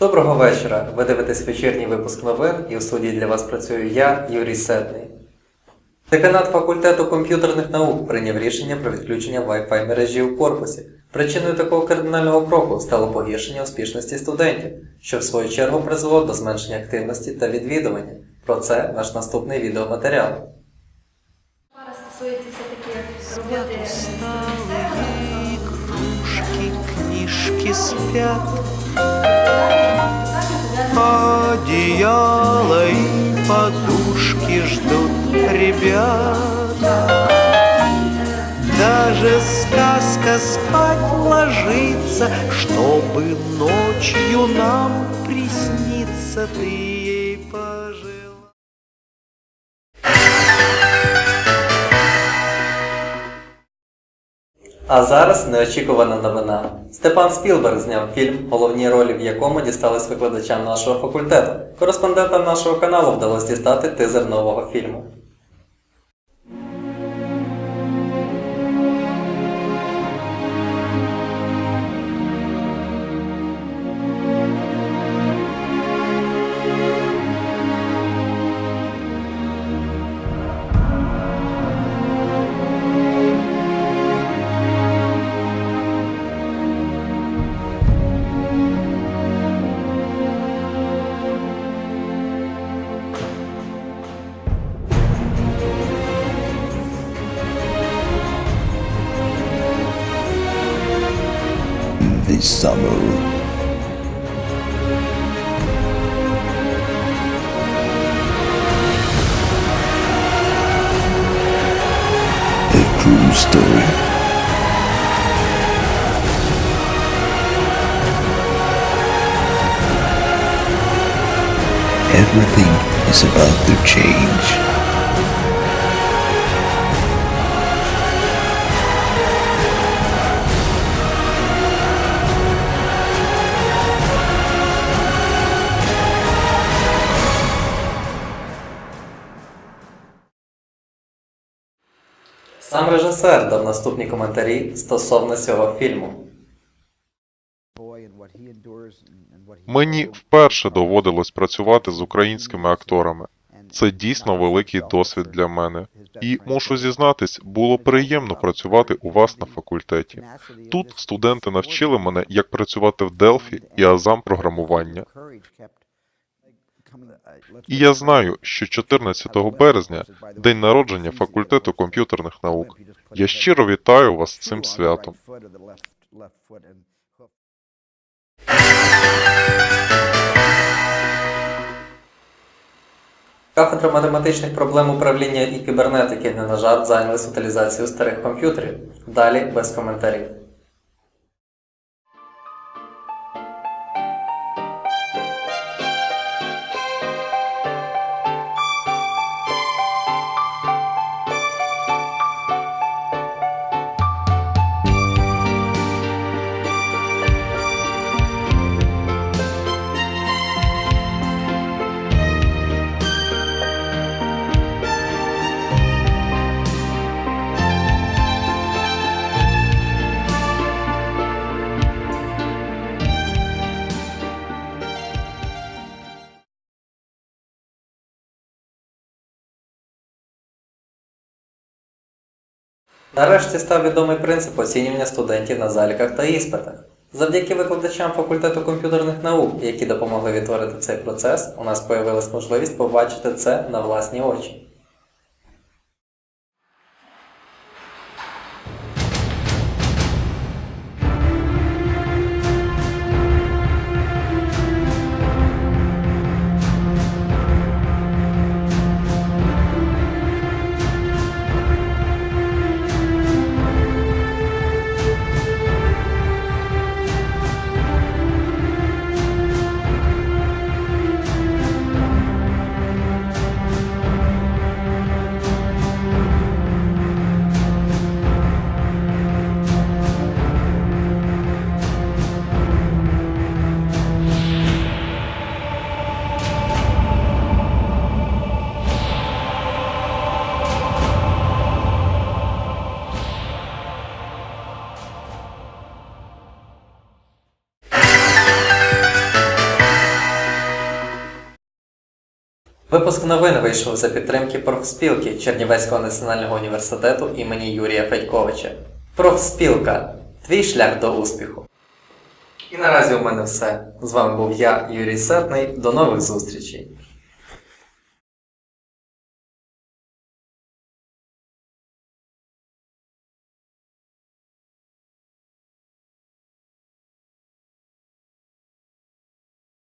Доброго вечора! Ви дивитесь вечірній випуск новин і у студії для вас працюю я, Юрій Седний. Деканат факультету комп'ютерних наук прийняв рішення про відключення Wi-Fi мережі у корпусі. Причиною такого кардинального кроку стало погіршення успішності студентів, що в свою чергу призвело до зменшення активності та відвідування. Про це наш наступний відеоматеріал. Пара стосується все-таки роботи Усталые книжки спят, одеяло и подушки ждут ребят. Даже сказка спать ложится, чтобы ночью нам присниться ты А зараз неочікувана новина. Степан Спілберг зняв фільм, головні ролі в якому дістались викладачам нашого факультету. Кореспондентам нашого каналу вдалося дістати тизер нового фільму. This summer. True story. Everything is about to change. Сам режисер дав наступні коментарі стосовно цього фільму. Мені вперше доводилось працювати з українськими акторами. Це дійсно великий досвід для мене. І мушу зізнатись, було приємно працювати у вас на факультеті. Тут студенти навчили мене, як працювати в Делфі і азам програмування. І я знаю, що 14 березня день народження факультету комп'ютерних наук. Я щиро вітаю вас з цим святом. Кафедра математичних проблем управління і кібернетики не на жарт зайнялась утилізацією старих комп'ютерів. Далі без коментарів. Нарешті став відомий принцип оцінювання студентів на заліках та іспитах. Завдяки викладачам факультету комп'ютерних наук, які допомогли відтворити цей процес, у нас появилась можливість побачити це на власні очі. Випуск новин вийшов за підтримки профспілки Чернівецького національного університету імені Юрія Федьковича. Профспілка. Твій шлях до успіху. І наразі у мене все. З вами був я, Юрій Сетний. До нових зустрічей.